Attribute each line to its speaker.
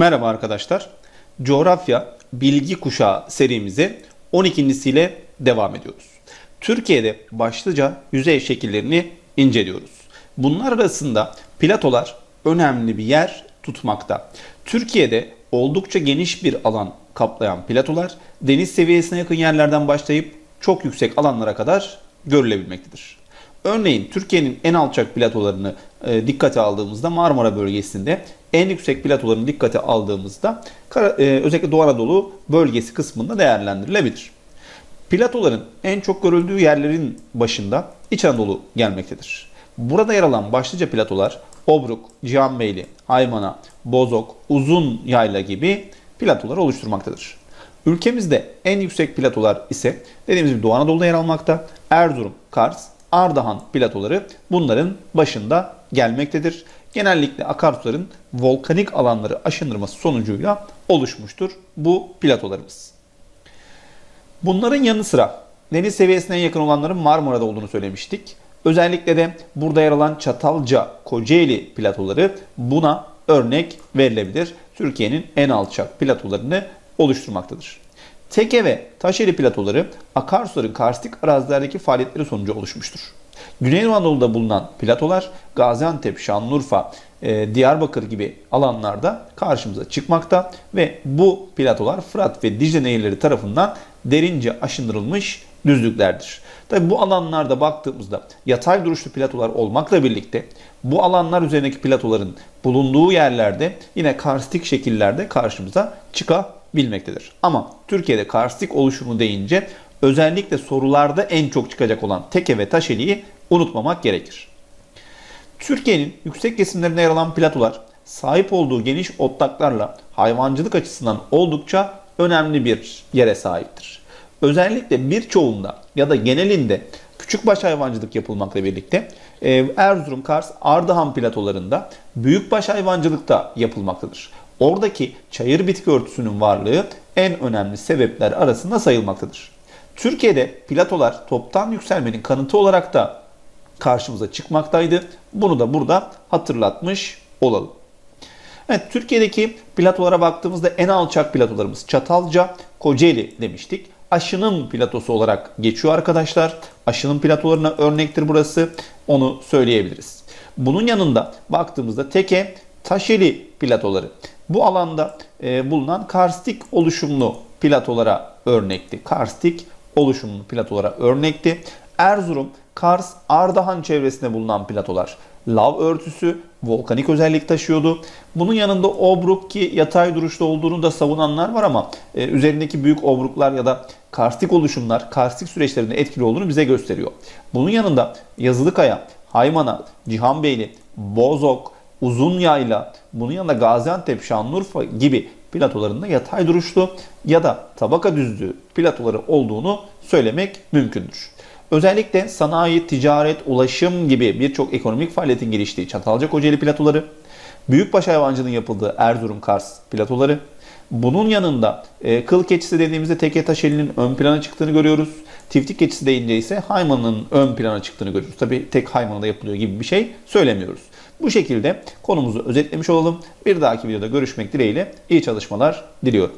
Speaker 1: Merhaba arkadaşlar. Coğrafya Bilgi Kuşağı serimize 12.siyle devam ediyoruz. Türkiye'de başlıca yüzey şekillerini inceliyoruz. Bunlar arasında platolar önemli bir yer tutmakta. Türkiye'de oldukça geniş bir alan kaplayan platolar deniz seviyesine yakın yerlerden başlayıp çok yüksek alanlara kadar görülebilmektedir. Örneğin Türkiye'nin en alçak platolarını e, dikkate aldığımızda Marmara bölgesinde en yüksek platolarını dikkate aldığımızda e, özellikle Doğu Anadolu bölgesi kısmında değerlendirilebilir. Platoların en çok görüldüğü yerlerin başında İç Anadolu gelmektedir. Burada yer alan başlıca platolar Obruk, Cihanbeyli, Haymana, Bozok, Uzun Yayla gibi platolar oluşturmaktadır. Ülkemizde en yüksek platolar ise dediğimiz gibi Doğu Anadolu'da yer almakta. Erzurum, Kars, Ardahan platoları bunların başında gelmektedir. Genellikle akarsuların volkanik alanları aşındırması sonucuyla oluşmuştur bu platolarımız. Bunların yanı sıra deniz seviyesine yakın olanların Marmara'da olduğunu söylemiştik. Özellikle de burada yer alan Çatalca, Kocaeli platoları buna örnek verilebilir. Türkiye'nin en alçak platolarını oluşturmaktadır. Teke ve Taşeli platoları akarsuların karstik arazilerdeki faaliyetleri sonucu oluşmuştur. Güneydoğu Anadolu'da bulunan platolar Gaziantep, Şanlıurfa, e, Diyarbakır gibi alanlarda karşımıza çıkmakta ve bu platolar Fırat ve Dicle nehirleri tarafından derince aşındırılmış düzlüklerdir. Tabi bu alanlarda baktığımızda yatay duruşlu platolar olmakla birlikte bu alanlar üzerindeki platoların bulunduğu yerlerde yine karstik şekillerde karşımıza çıkabilmektedir. Ama Türkiye'de karstik oluşumu deyince özellikle sorularda en çok çıkacak olan Teke ve Taşeli'yi unutmamak gerekir. Türkiye'nin yüksek kesimlerinde yer alan platolar sahip olduğu geniş otlaklarla hayvancılık açısından oldukça önemli bir yere sahiptir. Özellikle birçoğunda ya da genelinde küçükbaş hayvancılık yapılmakla birlikte e, Erzurum, Kars, Ardahan platolarında büyükbaş hayvancılık da yapılmaktadır. Oradaki çayır bitki örtüsünün varlığı en önemli sebepler arasında sayılmaktadır. Türkiye'de platolar toptan yükselmenin kanıtı olarak da karşımıza çıkmaktaydı. Bunu da burada hatırlatmış olalım. Evet Türkiye'deki platolara baktığımızda en alçak platolarımız Çatalca, Kocaeli demiştik. Aşının platosu olarak geçiyor arkadaşlar. Aşının platolarına örnektir burası. Onu söyleyebiliriz. Bunun yanında baktığımızda Teke, Taşeli platoları. Bu alanda e, bulunan karstik oluşumlu platolara örnekti. Karstik oluşumlu platolara örnekti. Erzurum, Kars, Ardahan çevresinde bulunan platolar lav örtüsü, volkanik özellik taşıyordu. Bunun yanında obruk ki yatay duruşta olduğunu da savunanlar var ama e, üzerindeki büyük obruklar ya da karstik oluşumlar karstik süreçlerinde etkili olduğunu bize gösteriyor. Bunun yanında Yazılıkaya, Haymana, Cihanbeyli, Bozok, Uzun Yayla, bunun yanında Gaziantep, Şanlıurfa gibi platolarında yatay duruşlu ya da tabaka düzlüğü platoları olduğunu söylemek mümkündür. Özellikle sanayi, ticaret, ulaşım gibi birçok ekonomik faaliyetin geliştiği Çatalca Kocaeli platoları, büyükbaş hayvancılığın yapıldığı Erzurum Kars platoları, bunun yanında e, kıl keçisi dediğimizde teke taşelinin ön plana çıktığını görüyoruz. Tiftik keçisi deyince ise haymanın ön plana çıktığını görüyoruz. Tabi tek haymanada yapılıyor gibi bir şey söylemiyoruz. Bu şekilde konumuzu özetlemiş olalım. Bir dahaki videoda görüşmek dileğiyle iyi çalışmalar diliyorum.